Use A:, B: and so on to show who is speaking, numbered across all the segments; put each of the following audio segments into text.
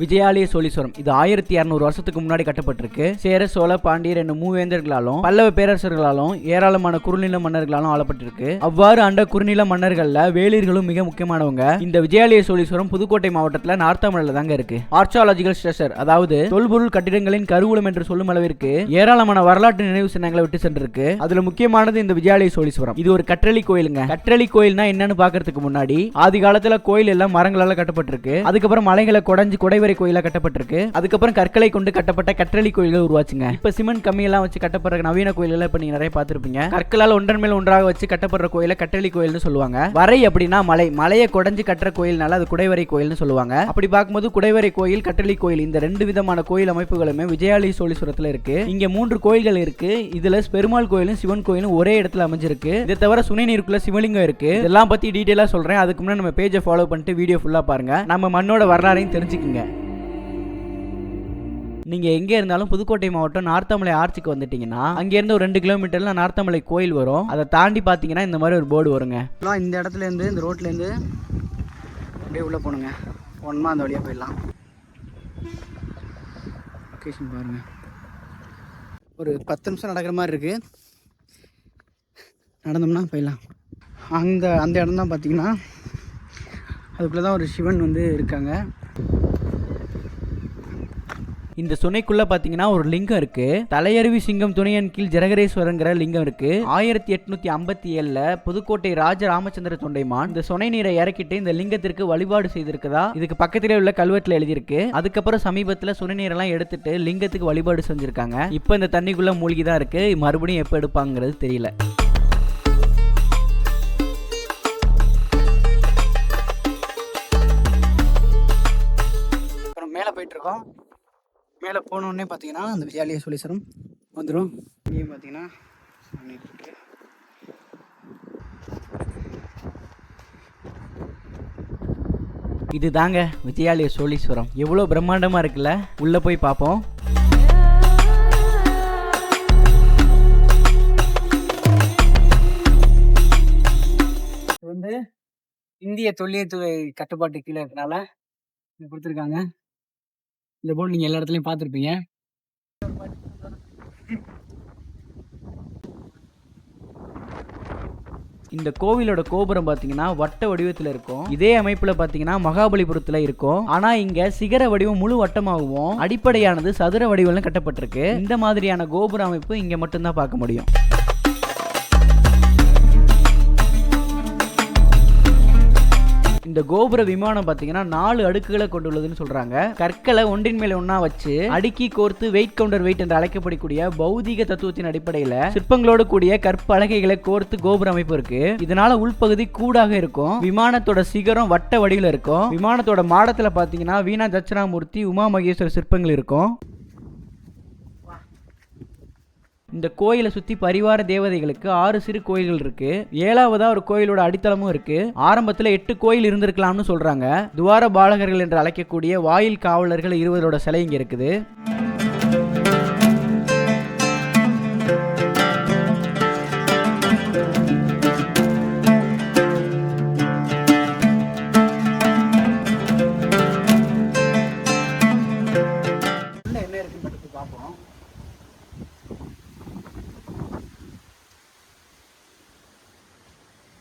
A: விஜயாலய சோழீஸ்வரம். இது ஆயிரத்தி இரநூறு வருஷத்துக்கு முன்னாடி கட்டப்பட்டிருக்கு. சேர சோழ பாண்டியர் என்ன மூவேந்தர்களாலும் பல்லவ பேரரசர்களாலும் ஏராளமான குறுநில மன்னர்களாலும் ஆளப்பட்டிருக்கு. அவ்வாறு ஆண்ட குறுநில மன்னர்கள்ல வேளிர்களும் மிக முக்கியமானவங்க. இந்த விஜயாலய சோழீஸ்வரம் புதுக்கோட்டை மாவட்டத்தில் நார்த்தாமலையில தாங்க இருக்கு. ஆர்ச்சாலஜிக்கல் ஸ்ட்ரெஷர் அதாவது தொல்பொருள் கட்டிடங்களின் கருவூலம் என்று சொல்லும் அளவிற்கு ஏராளமான வரலாற்று நினைவு சின்னங்களை விட்டு சென்றிருக்கு. அதுல முக்கியமானது இந்த விஜயாலய சோழீஸ்வரம். இது ஒரு கற்றளி கோயிலுங்க. கற்றளி கோயில்னா என்னன்னு பாக்குறதுக்கு முன்னாடி ஆதி காலத்துல கோயில் எல்லாம் மரங்களால கட்டப்பட்டிருக்கு. அதுக்கப்புறம் மலைகளை குடைஞ்சு குடைவரை கோயிலா கட்டப்பட்டிருக்கு. அதுக்கப்புறம் கற்களை கொண்டு கட்டப்பட்ட கற்றளி கோயில்கள் உருவாச்சுங்க. இப்ப சிமெண்ட் கம்மியெல்லாம் வச்சு கட்டப்படுற நவீன கோயில்கள் இப்ப நீங்க நிறைய பார்த்துருப்பீங்க. கற்களால் ஒன்றன் மேல் ஒன்றாக வச்சு கட்டப்படுற கோயிலை கற்றளி கோயில்னு சொல்லுவாங்க. வரை அப்படின்னா மலை மலையை குடைஞ்சு கட்டுற கோயில்னால அது குடைவரை கோயில்னு சொல்லுவாங்க. அப்படி பார்க்கும்போது குடைவரை கோயில் கட்டளி கோயில் இந்த ரெண்டு விதமான கோயில் அமைப்புகளுமே விஜயாலி சோழீஸ்வரத்துல இருக்கு. இங்க மூன்று கோயில்கள் இருக்கு. இதுல பெருமாள் கோயிலும் சிவன் கோயிலும் ஒரே இடத்துல அமைஞ்சிருக்கு. இதை தவிர சுனைநீருக்குள்ள சிவலிங்கம் இருக்கு. இதெல்லாம் பத்தி டீட்டெயிலா சொல்றேன். அதுக்கு முன்னாடி நம்ம பேஜை ஃபாலோ பண்ணிட்டு வீடியோ ஃபுல்லா பாருங்க. நம்ம மண்ணோட வரலாறையும் தெரிஞ்சுக்குங்க. நீங்க எங்க இருந்தாலும் புதுக்கோட்டை மாவட்டம் நார்த்தாமலை ஆர்ச்சிக்கு வந்துட்டீங்கன்னா அங்க இருந்து ஒரு ரெண்டு கிலோமீட்டர்ல நார்த்தாமலை கோயில் வரும். அதை தாண்டி பாத்தீங்கன்னா இந்த மாதிரி ஒரு போர்டு வருங்க. இந்த இடத்துல இருந்து இந்த ரோட்ல இருந்து அப்படியே உள்ள போகணுங்க ஒன்மா அந்த வழியா போயிடலாம். லொக்கேஷன் பாருங்க. ஒரு பத்து நிமிஷம் நடக்கிற மாதிரி இருக்கு. நடந்தோம்னா போயிடலாம். அந்த அந்த இடம் தான் பார்த்தீங்கன்னா அதுக்குள்ளே தான் ஒரு சிவன் வந்து இருக்காங்க. இந்த சுனைக்குள்ள பாத்தீங்கன்னா ஒரு லிங்கம் இருக்கு. தலையருவி சிங்கம் துணையன் கீழ் ஜெரகரேஸ்வரங்கிற லிங்கம் இருக்கு. ஆயிரத்தி எட்நூத்தி ஐம்பத்தி ஏழுல புதுக்கோட்டை ராஜ ராமச்சந்திர தொண்டைமான் இந்த சுனை நீரை இறக்கிட்டு இந்த லிங்கத்திற்கு வழிபாடு செய்திருக்கதா இதுக்கு பக்கத்திலே உள்ள கல்வெட்டுல எழுதியிருக்கு. அதுக்கப்புறம் சமீபத்துல சுனை நீரெல்லாம் எடுத்துட்டு லிங்கத்துக்கு வழிபாடு செஞ்சிருக்காங்க. இப்போ இந்த தண்ணிக்குள்ள மூழ்கி தான் இருக்கு. மறுபடியும் எப்போ எடுப்பாங்கிறது தெரியல. அப்புறம் மேலே போயிட்டு இருக்கோம். மேலே போனோடனே பார்த்தீங்கன்னா அந்த விஜயாலய சோழீஸ்வரம் வந்துடும் இங்கேயும் பார்த்தீங்கன்னா இருக்கு இதுதாங்க விஜயாலய சோழீஸ்வரம். எவ்வளோ பிரம்மாண்டமாக இருக்குல்ல? உள்ளே போய் பார்ப்போம் இது வந்து இந்திய தொல்லியத்துறை கட்டுப்பாட்டு கீழே இருக்கனால இது கொடுத்துருக்காங்க. இந்த போர்டு நீங்கள் எல்லா இடத்துலையும் பார்த்துருப்பீங்க. இந்த கோவிலோட கோபுரம் பார்த்தீங்கன்னா வட்ட வடிவத்தில் இருக்கும். இதே அமைப்பில் பார்த்தீங்கன்னா மகாபலிபுரத்தில் இருக்கும். ஆனால் இங்கே சிகர வடிவம் முழு வட்டமாகவும் அடிப்படையானது சதுர வடிவம்ல கட்டப்பட்டிருக்கு. இந்த மாதிரியான கோபுர அமைப்பு இங்கே மட்டும்தான் பார்க்க முடியும். இந்த கோபுர விமானம் பார்த்தீங்கன்னா நாலு அடுக்குகளை கொண்டுள்ளதுன்னு சொல்றாங்க. கற்களை ஒன்றின் மேல ஒன்னா வச்சு அடுக்கி கோர்த்து வெயிட் கவுண்டர் வெயிட் என்று அழைக்கப்படக்கூடிய பௌதிக தத்துவத்தின் அடிப்படையில சிற்பங்களோடு கூடிய கற்பலகைகளை கோர்த்து கோபுர அமைப்பு இருக்கு. இதனால உள்பகுதி கூடாக இருக்கும். விமானத்தோட சிகரம் வட்ட வடிவில் இருக்கும். விமானத்தோட மாடத்துல பாத்தீங்கன்னா வீணா தட்சிணாமூர்த்தி உமா மகேஸ்வரர் சிற்பங்கள் இருக்கும். இந்த கோயிலை சுத்தி பரிவார தேவதைகளுக்கு ஆறு சிறு கோயில்கள் இருக்கு. ஏழாவதா ஒரு கோயிலோட அடித்தளமும் இருக்கு. ஆரம்பத்துல எட்டு கோயில் இருந்திருக்கலாம்னு சொல்றாங்க. துவார பாலகர்கள் என்று அழைக்கக்கூடிய வாயில் காவலர்கள் இருவரோட சிலை இங்க இருக்குது.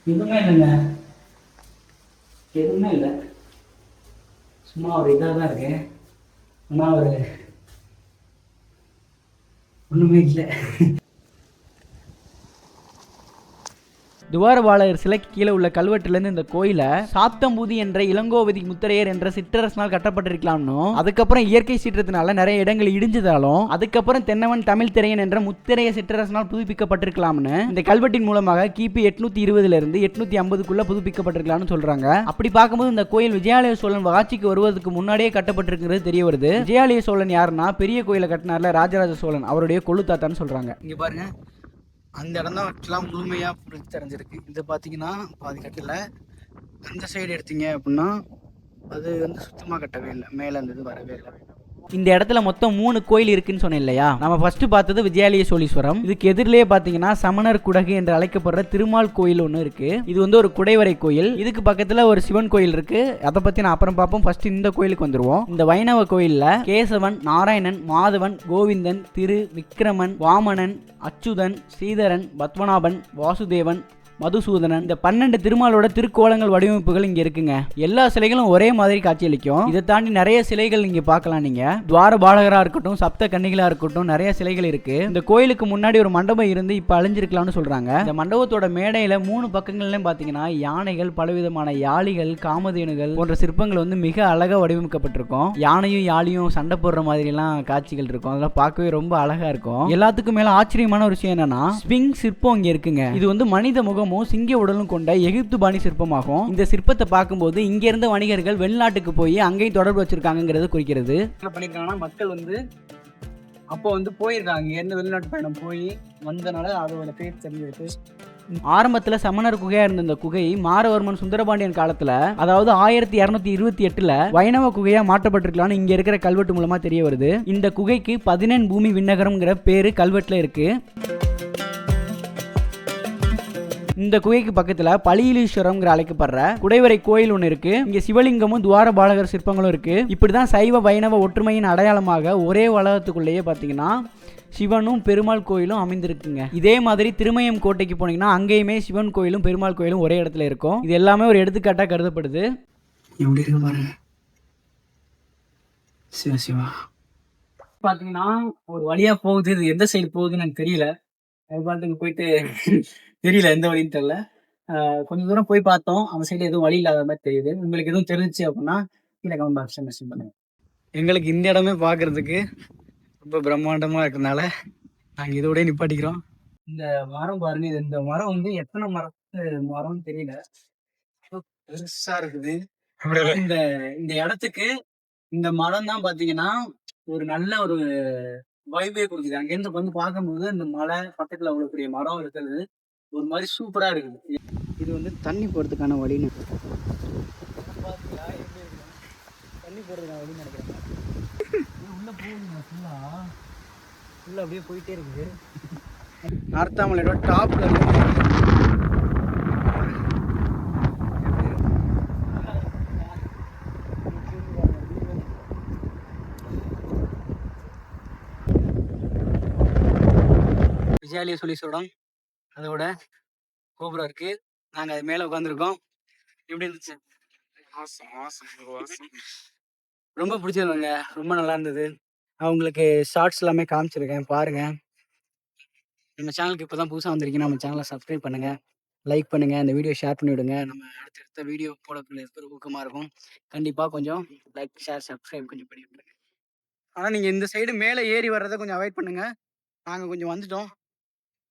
A: எதுவுமே இல்லைங்க. எதுவுமே இல்லை. சும்மா ஒரு இதாக தான் இருக்கேன் ஆனால் ஒரு ஒன்றுமே இல்லை. துவாரபாலகர் சிலைக்கு கீழே உள்ள கல்வெட்டுலேருந்து இந்த கோயிலை சாத்தம்பூதி என்ற இளங்கோவதி முத்திரையர் என்ற சிற்றரசனால் கட்டப்பட்டிருக்கலாம்னு. அதுக்கப்புறம் இயற்கை சீற்றத்தினால நிறைய இடங்கள் இடிஞ்சதாலும் அதுக்கப்புறம் தென்னவன் தமிழ் திரையன் என்ற முத்திரைய சிற்றரசனால் புதுப்பிக்கப்பட்டிருக்கலாம்னு. இந்த கல்வெட்டின் மூலமாக கிபி எட்நூத்தி இருபதுல இருந்து எட்நூத்தி ஐம்பதுக்குள்ள புதுப்பிக்கப்பட்டிருக்கலாம்னு சொல்றாங்க. அப்படி பார்க்கும்போது இந்த கோயில் விஜயாலய சோழன் ஆட்சிக்கு வருவதற்கு முன்னாடியே கட்டப்பட்டிருக்கிறது தெரிய வருது. விஜயாலய சோழன் யாருன்னா பெரிய கோயிலை கட்டினார்ல ராஜராஜ சோழன் அவருடைய கொழுத்தாத்தான்னு தாத்தான்னு சொல்றாங்க. இங்க பாருங்க. அந்த இடம் தான் ஆக்சுவலாக முழுமையாக புரிஞ்சு தெரிஞ்சிருக்கு இது பார்த்தீங்கன்னா பாதி கட்டில் அந்த சைடு எடுத்தீங்க அப்படின்னா அது வந்து சுத்தமாக கட்டவே இல்லை. மேலே அந்த இது வரவே இல்லை. இந்த இடத்துல மொத்தம் மூணு கோயில் இருக்குன்னு சொன்னேன் இல்லையா? நம்ம ஃபர்ஸ்ட் பார்த்தது விஜயாலய சோழீஸ்வரம் இதுக்கு எதிரிலேயே பார்த்தீங்கன்னா சமணர் குடகு என்று அழைக்கப்படுற திருமால் கோயில் ஒன்று இருக்கு. இது வந்து ஒரு குடைவரை கோயில். இதுக்கு பக்கத்தில் ஒரு சிவன் கோயில் இருக்கு. அதை பத்தி நான் அப்புறம் பார்ப்போம். ஃபர்ஸ்ட் இந்த கோயிலுக்கு வந்துருவோம். இந்த வைணவ கோயிலில் கேசவன் நாராயணன் மாதவன் கோவிந்தன் திரு விக்ரமன் வாமனன் அச்சுதன் ஸ்ரீதரன் பத்மநாபன் வாசுதேவன் மதுசூதனன் இந்த பன்னெண்டு திருமாலோட திருக்கோலங்கள் வடிவமைப்புகள் இங்க இருக்குங்க. எல்லா சிலைகளும் ஒரே மாதிரி காட்சியளிக்கும். இதை தாண்டி நிறைய சிலைகள் நீங்க பார்க்கலாம் நீங்க. துவார பாலகரா இருக்கட்டும் சப்த கன்னிகளா இருக்கட்டும் நிறைய சிலைகள் இருக்கு. இந்த கோயிலுக்கு முன்னாடி ஒரு மண்டபம் இருந்து இப்ப அழிஞ்சிருக்கலாம்னு சொல்றாங்க. இந்த மண்டபத்தோட மேடையில மூணு பக்கங்கள்லயும் பாத்தீங்கன்னா யானைகள் பலவிதமான யாளிகள் காமதேனுகள் போன்ற சிற்பங்கள் வந்து மிக அழகா வடிவமைக்கப்பட்டிருக்கும். யானையும் யாழியும் சண்டை போடுற மாதிரி எல்லாம் காட்சிகள் இருக்கும். அதெல்லாம் பார்க்கவே ரொம்ப அழகா இருக்கும். எல்லாத்துக்கும் மேல ஆச்சரியமான ஒரு விஷயம் என்னன்னா ஸ்பிங் சிற்பம் இங்க இருக்குங்க. இது வந்து மனித முகம் முகமும் சிங்க உடலும் கொண்ட எகிப்து பாணி சிற்பமாகும். இந்த சிற்பத்தை பார்க்கும்போது இங்க இருந்த வணிகர்கள் வெளிநாட்டுக்கு போய் அங்கேயும் தொடர்பு வச்சிருக்காங்கிறது குறிக்கிறது.
B: என்ன பண்ணிருக்காங்கன்னா மக்கள் வந்து அப்போ வந்து போயிருக்காங்க. இங்கேருந்து வெளிநாட்டு பயணம் போய் வந்தனால அதோட பேர் தெரிஞ்சிருக்கு.
A: ஆரம்பத்துல சமணர் குகையா இருந்த இந்த குகை மாரவர்மன் சுந்தரபாண்டியன் காலத்துல அதாவது ஆயிரத்தி இருநூத்தி இருபத்தி எட்டுல வைணவ குகையா மாற்றப்பட்டிருக்கலாம்னு இங்க இருக்கிற கல்வெட்டு மூலமா தெரிய வருது. இந்த குகைக்கு பதினெண் பூமி விண்ணகரம்ங்கிற பேரு கல்வெட்டுல இருக்கு. இந்த குகைக்கு பக்கத்துல பலியிலீஸ்வரம்ங்கிற அழைக்கப்படுற குடைவரை கோயில் ஒன்று இருக்கு. இங்க சிவலிங்கமும் துவார பாலகர் சிற்பங்களும் இருக்கு. இப்படிதான் சைவ வைணவ ஒற்றுமையின் அடையாளமாக ஒரே வளாகத்துக்குள்ளேயே பாத்தீங்கன்னா சிவனும் பெருமாள் கோயிலும் அமைந்திருக்குங்க. இதே மாதிரி திருமயம் கோட்டைக்கு போனீங்கன்னா அங்கேயுமே சிவன் கோயிலும் பெருமாள் கோயிலும் ஒரே இடத்துல இருக்கும். இது எல்லாமே ஒரு எடுத்துக்காட்டா கருதப்படுது.
B: எப்படி இருக்கு பாருங்க சிவா சிவா. பாத்தீங்கன்னா ஒரு வழியா போகுது. இது எந்த சைடு போகுதுன்னு எனக்கு தெரியல. அது பாட்டுக்கு போயிட்டு தெரியல எந்த வழின்னு தெரியல. ஆஹ் கொஞ்ச தூரம் போய் பார்த்தோம். அந்த சைடு எதுவும் வழி இல்லாத மாதிரி தெரியுது. உங்களுக்கு எதுவும் தெரிஞ்சுச்சு அப்படின்னா கீழே கமெண்ட் பாக்ஸ்ல மெசேஜ் பண்ணுங்க. எங்களுக்கு இந்த இடமே பார்க்கிறதுக்கு ரொம்ப பிரம்மாண்டமா இருக்கறனால நாங்க இதோட நிப்பாட்டிக்கிறோம். இந்த மரம் பாருங்க. இந்த மரம் வந்து எத்தனை மரத்து மரம்னு தெரியல. பெருசா இருக்குது. இந்த இந்த இடத்துக்கு இந்த மரம் தான் பாத்தீங்கன்னா ஒரு நல்ல ஒரு வைபே கொடுக்குது. அங்கேருந்து வந்து பார்க்கும்போது இந்த மலை பக்கத்துல அவ்வளவு பெரிய மரம் இருக்கிறது ஒரு மாதிரி சூப்பரா இருக்குது. இது வந்து தண்ணி போறதுக்கான வழின்னு? தண்ணி போறதுக்கான வழின்னு நினைக்கிறேன். உள்ள போகுதுங்க ஃபுல்லா உள்ள அப்படியே போயிட்டே இருக்குது. நார்த்தாமலையோட டாப்ல விஜயாலய சொல்லீஸ்வரம் அதோட கோபுரம் இருக்கு. நாங்க அது மேல உட்காந்துருக்கோம் எப்படி இருந்துச்சு? ரொம்ப பிடிச்சிருந்தாங்க ரொம்ப நல்லா இருந்தது. நான் உங்களுக்கு ஷார்ட்ஸ் எல்லாமே காமிச்சிருக்கேன். பாருங்க. நம்ம சேனலுக்கு இப்பதான் புதுசா வந்திருக்கீங்க. நம்ம சேனலை சப்ஸ்கிரைப் பண்ணுங்க. லைக் பண்ணுங்க. இந்த வீடியோ ஷேர் பண்ணி விடுங்க நம்ம அடுத்தடுத்த வீடியோ போடக்குள்ள இருக்கிற ஊக்கமா இருக்கும். கண்டிப்பா கொஞ்சம் லைக் ஷேர் சப்ஸ்கிரைப் கொஞ்சம் பண்ணி விடுங்க ஆனா நீங்க இந்த சைடு மேலே ஏறி வர்றதை கொஞ்சம் அவாய்ட் பண்ணுங்க. நாங்க கொஞ்சம் வந்துட்டோம்.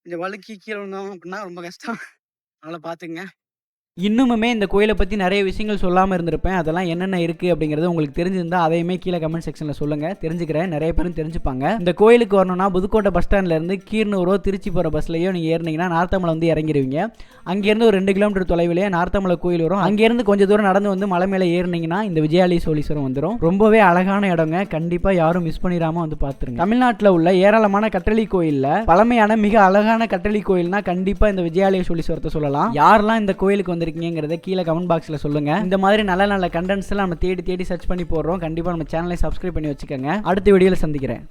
B: கொஞ்சம் வழுக்கி கீழே விழுந்தோம் அப்படின்னா ரொம்ப கஷ்டம். அதனால் பார்த்துங்க
A: இன்னுமுமே இந்த கோயிலை பற்றி நிறைய விஷயங்கள் சொல்லாமல் இருந்திருப்பேன். அதெல்லாம் என்னென்ன இருக்குது அப்படிங்கிறது உங்களுக்கு தெரிஞ்சிருந்தால் அதையுமே கீழே கமெண்ட் செக்ஷனில் சொல்லுங்கள் தெரிஞ்சுக்கிறேன். நிறைய பேரும் தெரிஞ்சுப்பாங்க. இந்த கோயிலுக்கு வரணும்னா புதுக்கோட்டை பஸ் ஸ்டாண்ட்லேருந்து கீர்னூரோ திருச்சி போகிற பஸ்லையோ நீங்கள் ஏறினீங்கன்னா நார்த்தமலை வந்து இறங்கிடுவீங்க அங்கேருந்து ஒரு ரெண்டு கிலோமீட்டர் தொலைவிலேயே நார்த்தமலை கோயில் வரும். அங்கேருந்து கொஞ்சம் தூரம் நடந்து வந்து மலை மேலே ஏறினீங்கன்னா இந்த விஜயாலி சோழீஸ்வரம் வந்துடும் ரொம்பவே அழகான இடங்க. கண்டிப்பாக யாரும் மிஸ் பண்ணிடாமல் வந்து பார்த்துருங்க தமிழ்நாட்டில் உள்ள ஏராளமான கட்டளி கோயிலில் பழமையான மிக அழகான கட்டளி கோயில்னா கண்டிப்பாக இந்த விஜயாலய சோழீஸ்வரத்தை சொல்லலாம். யாரெல்லாம் இந்த கோயிலுக்கு வந்து வந்திருக்கீங்கிறத கீழே கமெண்ட் பாக்ஸில் சொல்லுங்க. இந்த மாதிரி நல்ல நல்ல கண்டென்ட்ஸ்லாம் நம்ம தேடி தேடி சர்ச் பண்ணி போடுறோம். கண்டிப்பாக நம்ம சேனலை சப்ஸ்கிரைப் பண்ணி வச்சுக்கோங்க. அடுத்த வீடியோவில் சந்திக்கிறேன்.